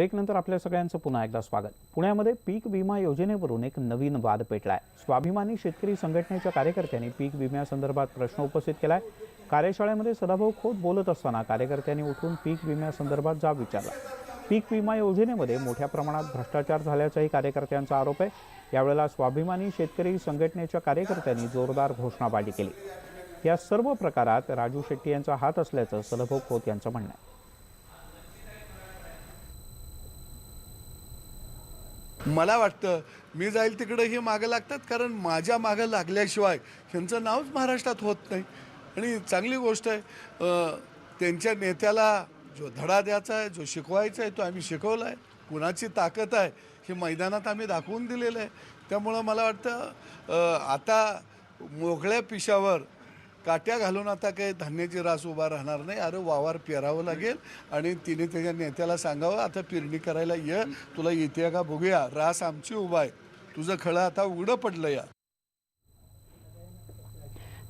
ब्रेकनंतर आपल्या सगळ्यांचं पुन्हा एकदा स्वागत. पुण्यामध्ये पीक विमा योजनेवरून एक नवीन वाद पेटलाय. स्वाभिमानी शेतकरी संघटनेच्या कार्यकर्त्यांनी पीक विम्यासंदर्भात प्रश्न उपस्थित केलाय. कार्यशाळेमध्ये सदाभाऊ खोत बोलत असताना कार्यकर्त्यांनी उठून पीक विम्यासंदर्भात जाब विचारला. पीक विमा योजनेमध्ये मोठ्या प्रमाणात भ्रष्टाचार झाल्याचाही कार्यकर्त्यांचा आरोप आहे. यावेळेला स्वाभिमानी शेतकरी संघटनेच्या कार्यकर्त्यांनी जोरदार घोषणाबाजी केली. या सर्व प्रकारात राजू शेट्टी यांचा हात असल्याचं सदाभाऊ खोत यांचं म्हणणं आहे. मला वाटतं मी जाईल तिकडं हे मागं लागतात कारण माझ्या मागं लागल्याशिवाय ह्यांचं नावच महाराष्ट्रात होत नाही. आणि चांगली गोष्ट आहे त्यांच्या नेत्याला जो धडा द्यायचा आहे जो शिकवायचा आहे तो आम्ही शिकवला आहे. कुणाची ताकद आहे हे मैदानात आम्ही दाखवून दिलेलं आहे. त्यामुळं मला वाटतं आता मोकळ्या पिशावर काट्या घालून आता काही धान्याची रास उभा राहणार नाही. अरे वावर पेरावं लागेल आणि तिने त्याच्या नेत्याला सांगावं आता पेरणी करायला ये तुला येते का बघूया. रास आमची उभा आहे. तुझं खळं आता उघडं पडलं या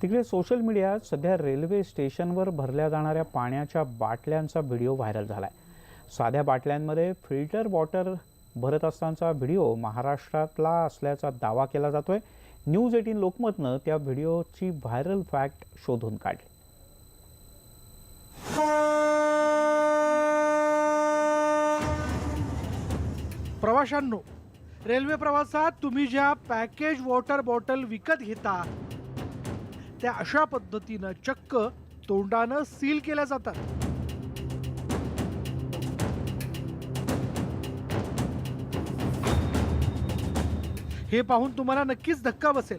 तिकडे सोशल मीडियात सध्या रेल्वे स्टेशनवर भरल्या जाणाऱ्या पाण्याच्या बाटल्यांचा व्हिडिओ व्हायरल झालाय. साध्या बाटल्यांमध्ये फिल्टर वॉटर भरत असतानाचा व्हिडिओ महाराष्ट्रातला असल्याचा दावा केला जातोय. न्यूज एटीन लोकमतनं त्या व्हिडिओची व्हायरल फॅक्ट शोधून काढली. प्रवाशांनो रेल्वे प्रवासात तुम्ही ज्या पॅकेज वॉटर बॉटल विकत घेता त्या अशा पद्धतीनं चक्क तोंडानं सील केल्या जातात. हे पाहून तुम्हाला नक्कीच धक्का बसेल.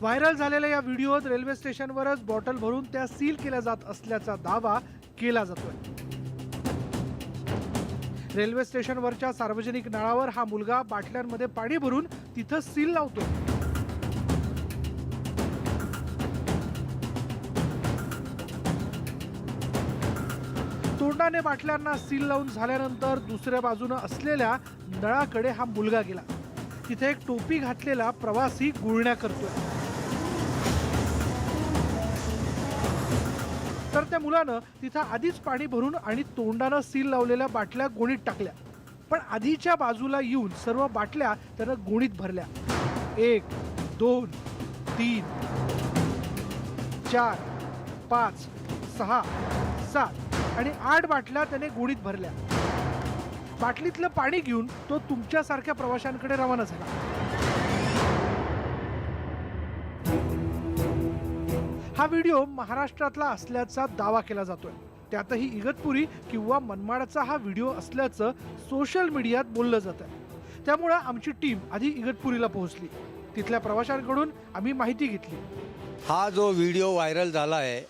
व्हायरल झालेल्या या व्हिडिओत रेल्वे स्टेशनवरच बॉटल भरून त्या सील केल्या जात असल्याचा दावा केला जातोय. रेल्वे स्टेशनवरच्या सार्वजनिक नळावर हा मुलगा बाटल्यांमध्ये पाणी भरून तिथं सील लावतो तोंडाने बाटल्यांना सील लावून झाल्यानंतर दुसऱ्या बाजूनं असलेल्या नळाकडे हा मुलगा गेला. तिथे एक टोपी घातलेला प्रवासी गुळण्या करतोय. तर त्या मुलानं तिथं आधीच पाणी भरून आणि तोंडानं सील लावलेल्या बाटल्या गोणीत टाकल्या. पण आधीच्या बाजूला येऊन सर्व बाटल्या त्यानं गोणीत भरल्या. एक दोन तीन चार पाच सहा सात आणि आठ बाटल्या त्याने गोणीत भरल्या. बाटलीतलं पाणी घेऊन तो तुमच्यासारख्या प्रवाशांकडे रवाना झाला. हा व्हिडिओ महाराष्ट्रातला असल्याचा दावा केला जातोय. त्यातही इगतपुरी किंवा मनमाडचा हा व्हिडिओ असल्याचं सोशल मीडियात बोललं जात आहे त्यामुळं आमची टीम आधी इगतपुरीला पोहोचली. तिथल्या प्रवाशांकडून आम्ही माहिती घेतली. हा जो व्हिडिओ व्हायरल झाला आहे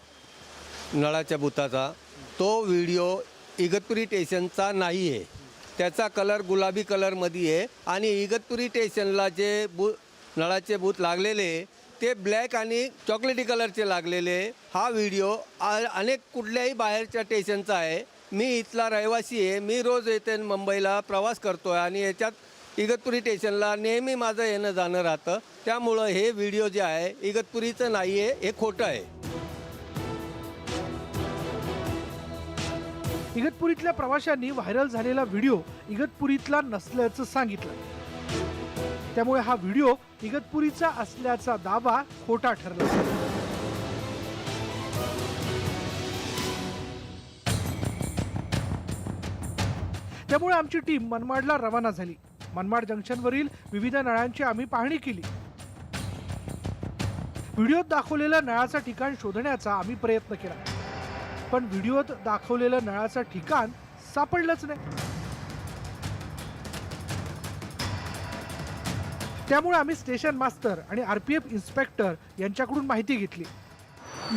नळाच्या बुताचा तो व्हिडिओ इगतपुरी स्टेशनचा नाही आहे त्याचा कलर गुलाबी कलरमध्ये आहे. आणि इगतपुरी स्टेशनला जे बू नळाचे बूथ लागलेले ते ब्लॅक आणि चॉकलेटी कलरचे लागलेले हा व्हिडिओ आ- अनेक कुठल्याही बाहेरच्या स्टेशनचा आहे. मी इथला रहिवासी आहे. मी रोज येते मुंबईला प्रवास करतो आहे आणि याच्यात इगतपुरी स्टेशनला नेहमी माझं येणं जाणं राहतं. त्यामुळं हे व्हिडिओ जे आहे इगतपुरीचं नाही आहे हे खोटं आहे. इगतपुरीतल्या प्रवाशांनी व्हायरल झालेला व्हिडिओ इगतपुरीतला नसल्याचं सांगितलं. त्यामुळे हा व्हिडिओ इगतपुरीचा असल्याचा दावा खोटा ठरला. त्यामुळे आमची टीम मनमाडला रवाना झाली. मनमाड जंक्शनवरील विविध नळांची आम्ही पाहणी केली. व्हिडिओत दाखवलेल्या नळाचं ठिकाण शोधण्याचा आम्ही प्रयत्न केला. पण व्हिडिओत दाखवलेलं नळाचं ठिकाण सापडलंच नाही. त्यामुळे आम्ही स्टेशन मास्टर आणि आरपीएफ इन्स्पेक्टर यांच्याकडून माहिती घेतली.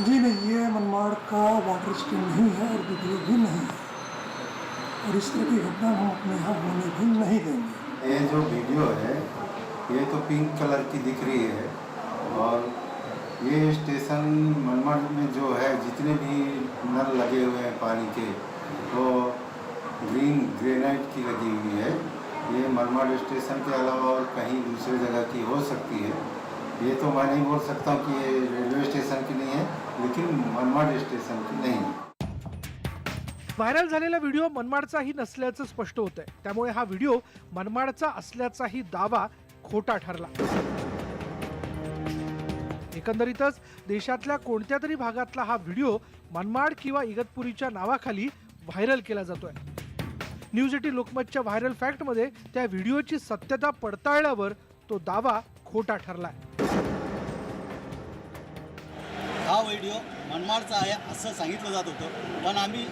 जी नहीं ये मनमाड़ का वाटर स्कीम नहीं है और वीडियो भी नहीं है? और इस तरह की घटना हम अपने यहाँ होने भी नहीं देंगे। ये जो वीडियो है ये तो पिंक कलर की दिख रही है और ये स्टेशन मनमाड़ में जो है जितने भी नल लगे हुए हैं पानी के वो ग्रीन ग्रेनाइट की लगी हुई है। ये मनमाड़ स्टेशन के अलावा और कहीं दूसरी जगह की हो सकती है। ये तो मैं नहीं बोल सकता कि ये रेलवे स्टेशन की नहीं है लेकिन मनमाड़ स्टेशन की नहीं। है व्हायरल झालेला व्हिडिओ मनमाडचाही नसल्याचं स्पष्ट होत आहे त्यामुळे हा व्हिडिओ मनमाडचा असल्याचाही दावा खोटा ठरला. एकंदरीतच देशातल्या कोणत्या तरी भागातला हा व्हिडिओ मनमाड किंवा इगतपुरीच्या नावाखाली व्हायरल केला जातोय. न्यूज एटी लोकमतच्या व्हायरल फॅक्टमध्ये त्या व्हिडिओची सत्यता पडताळल्यावर तो दावा खोटा ठरलाय. हा व्हिडिओ मनमाडचा आहे असं सांगितलं जात होतं. पण आम्ही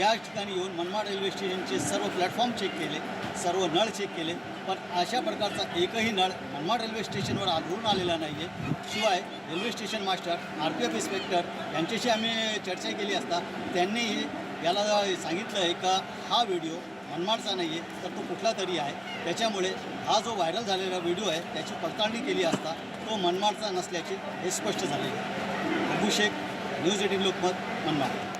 या ठिकाणी येऊन मनमाड रेल्वे स्टेशनचे सर्व प्लॅटफॉर्म चेक केले सर्व नळ चेक केले. पण अशा प्रकारचा एकही नळ मनमाड रेल्वे स्टेशनवर आढळून आलेला नाही आहे शिवाय railway station master R P F inspector यांच्याशी आम्ही चर्चा केली असता त्यांनी याला सांगितलं आहे का हा व्हिडिओ मनमाडचा नाही आहे तर तो कुठला तरी आहे. त्याच्यामुळे हा जो व्हायरल झालेला व्हिडिओ आहे त्याची पडताळणी केली असता तो मनमाडचा नसल्याचे हे स्पष्ट झाले आहे. News eighteen Lokmat Manmad.